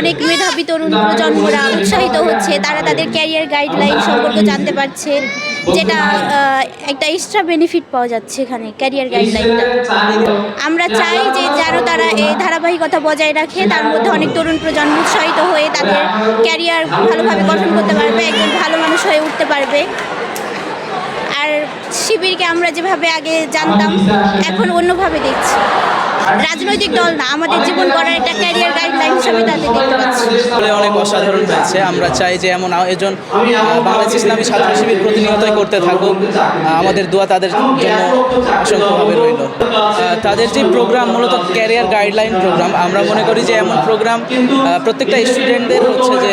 অনেক মেধাবী তরুণ প্রজন্মরা উৎসাহিত হচ্ছে, তারা তাদের ক্যারিয়ার গাইডলাইন সম্পর্কে জানতে পারছে, যেটা একটা এক্সট্রা বেনিফিট পাওয়া যাচ্ছে এখানে ক্যারিয়ার গাইডলাইনটা আমরা চাই যে যেন তারা এই ধারাবাহিকতা বজায় রাখে, তার মধ্যে অনেক তরুণ প্রজন্ম উৎসাহিত হয়ে তাদের ক্যারিয়ার ভালোভাবে গঠন করতে পারবে, একজন ভালো মানুষ হয়ে উঠতে পারবে। আর শিবিরকে আমরা যেভাবে আগে জানতাম, এখন অন্যভাবে দেখছি। রাজনৈতিক দল না আমাদের জীবন গড়ার একটা ক্যারিয়ার গাইডলাইন হিসাবে তাদের দেখতে পাচ্ছি। অনেক অসাধারণ হয়েছে আমরা চাই যে এমন আয়োজন বাংলাদেশ ইসলামী ছাত্র শিবির প্রতিনিয়তই করতে থাকুক। আমাদের দোয়া তাদের জন্য অসংখ্যভাবে রইল। তাদের যে প্রোগ্রাম মূলত ক্যারিয়ার গাইডলাইন প্রোগ্রাম আমরা মনে করি যে এমন প্রোগ্রাম প্রত্যেকটা স্টুডেন্টদের হচ্ছে যে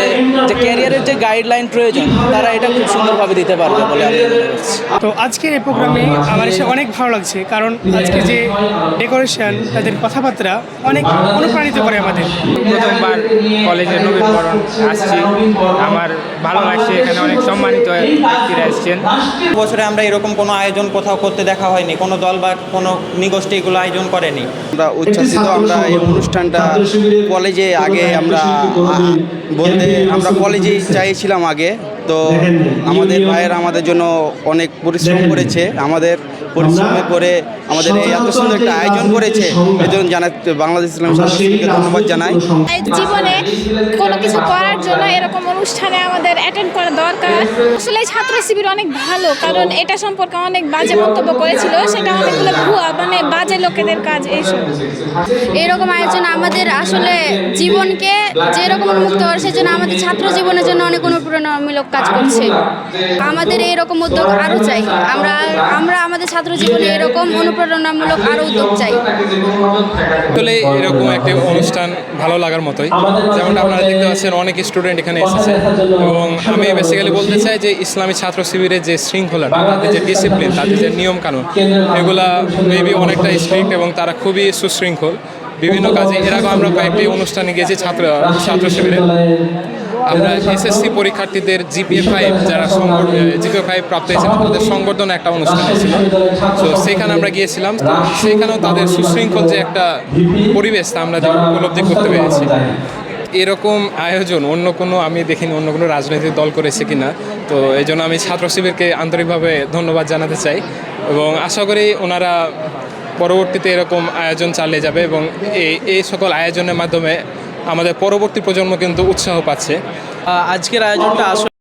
যে ক্যারিয়ারের যে গাইডলাইন প্রয়োজন তারা এটা খুব সুন্দরভাবে দিতে পারবে বলে আমি মনে করছি। তো আজকের এই প্রোগ্রামে আমার এসে অনেক ভালো লাগছে কারণ আজকে যে ডেকোরেশন তাদের কথাবার্তা অনেক অনুপ্রাণিত করে আমাদের। প্রথমবার কলেজে নবীনবরণ আসছি। আমার ভালো লাগছে এখানে অনেক সম্মানিত ব্যক্তিরা এসছেন। বছরে আমরা এরকম কোনো আয়োজন কোথাও করতে দেখা হয়নি। কোনো দল বা কোনো নিগোষ্ঠী এগুলো আয়োজন করেনি। আমরা উচ্ছ্বাসিত আমরা এই অনুষ্ঠানটা কলেজে আগে আমরা বলতে আমরা কলেজেই চাইছিলাম আগে। তো আমাদের ভাইয়েরা আমাদের জন্য অনেক পরিশ্রম করেছে। আমাদের পরিশ্রমে করে আমাদের এই এত সুন্দর একটা আয়োজন করেছে। এই জন্য জানা বাংলাদেশ ইসলাম সংস্কৃতিকে ধন্যবাদ জানাই। জীবনে কোনো কিছু করার জন্য এরকম অনুষ্ঠানে আমাদের অ্যাটেন্ড করা দরকার। আসলে ছাত্র শিবির অনেক ভালো কারণ এটা সম্পর্কে অনেক বাজে মন্তব্য করেছিল সেটা অনেকগুলো ভুয়া। বাজে লোকেদের কাজ, এইসব। এরকম আয়োজন আমাদের আসলে জীবনকে যেরকম মুক্ত করে, সেজন্য আমাদের ছাত্র জীবনের জন্য অনেক অনুপ্রেরণামূলক কাজ করছে। আমাদের এরকম উদ্যোগ আরও চাই। আমরা আমরা আমাদের ছাত্র জীবনে এরকম অনুপ্রেরণামূলক আরও উদ্যোগ চাই। আসলে এরকম একটি অনুষ্ঠান ভালো লাগার মতোই। যেমনটা আপনারা দেখতে পাচ্ছেন, অনেক স্টুডেন্ট এখানে এসেছে। এবং আমি বেসিক্যালি বলতে চাই যে ইসলামী ছাত্র শিবিরের যে শৃঙ্খলাটা তাদের যে ডিসিপ্লিন তাদের যে নিয়ম কানুন এগুলা মেবি অনেকটা স্ট্রিক্ট এবং তারা খুবই সুশৃঙ্খল। বিভিন্ন কাজে এর আগে আমরা কয়েকটি অনুষ্ঠানে গেছি ছাত্র ছাত্র শিবিরে আমরা এসএসসি পরীক্ষার্থীদের জিপিএ ফাইভ যারা জিপিএ ফাইভ প্রাপ্ত হয়েছেন তাদের সংবর্ধনা একটা অনুষ্ঠান ছিল তো সেখানে আমরা গিয়েছিলাম। সেখানেও তাদের সুশৃঙ্খল যে একটা পরিবেশ, তা আমরা উপলব্ধি করতে পেরেছি। এরকম আয়োজন, অন্য কোনো আমি দেখিনি, অন্য কোনো রাজনৈতিক দল করেছে কিনা। তো, এই জন্য আমি ছাত্র শিবিরকে আন্তরিকভাবে ধন্যবাদ জানাতে চাই। এবং আশা করি ওনারা পরবর্তীতে এরকম আয়োজন চালিয়ে যাবে এবং এই এই সকল আয়োজনের মাধ্যমে আমাদের পরবর্তী প্রজন্ম কিন্তু উৎসাহ পাচ্ছে। আজকের আয়োজনটা আসলে